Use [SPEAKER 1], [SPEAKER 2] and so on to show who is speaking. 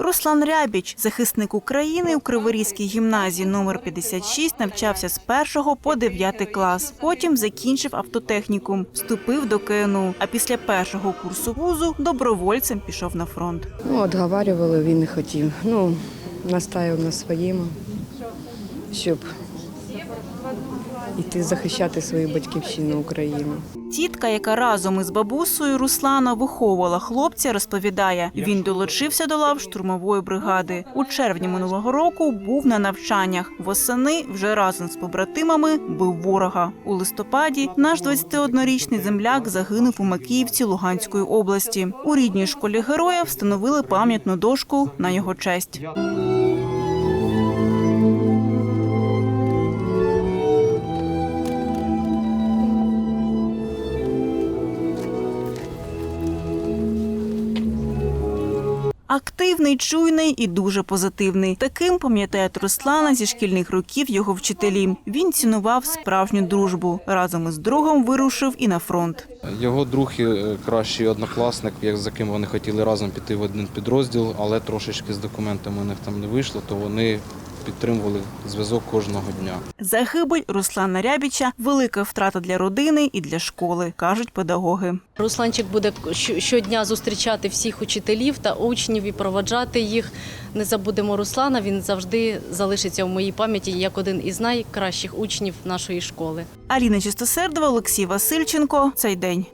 [SPEAKER 1] Руслан Рябіч, захисник України у Криворізькій гімназії номер 56, навчався з 1 по 9 клас. Потім закінчив автотехнікум, вступив до КНУ. А після першого курсу вузу добровольцем пішов на фронт.
[SPEAKER 2] Ну, отговарювали, він не хотів. Ну, настаїв на своєму, щоб іти захищати свою батьківщину Україну.
[SPEAKER 1] Тітка, яка разом із бабусею Руслана виховувала хлопця, розповідає, він долучився до лав штурмової бригади. У червні минулого року був на навчаннях. Восени вже разом з побратимами бив ворога. У листопаді наш 21-річний земляк загинув у Макіївці Луганської області. У рідній школі героя встановили пам'ятну дошку на його честь. Активний, чуйний і дуже позитивний. Таким пам'ятають Руслана зі шкільних років його вчителі. Він цінував справжню дружбу. Разом із другом вирушив і на фронт.
[SPEAKER 3] Його друг і е, кращий однокласник, як за ким вони хотіли разом піти в один підрозділ, але трошечки з документами у них там не вийшло, то вони підтримували зв'язок кожного дня.
[SPEAKER 1] Загибель Руслана Рябіча велика втрата для родини і для школи, кажуть педагоги.
[SPEAKER 4] Русланчик буде щодня зустрічати всіх учителів та учнів і проводжати їх. Не забудемо Руслана. Він завжди залишиться в моїй пам'яті як один із найкращих учнів нашої школи.
[SPEAKER 1] Аліна Чистосердова, Олексій Васильченко. Цей день.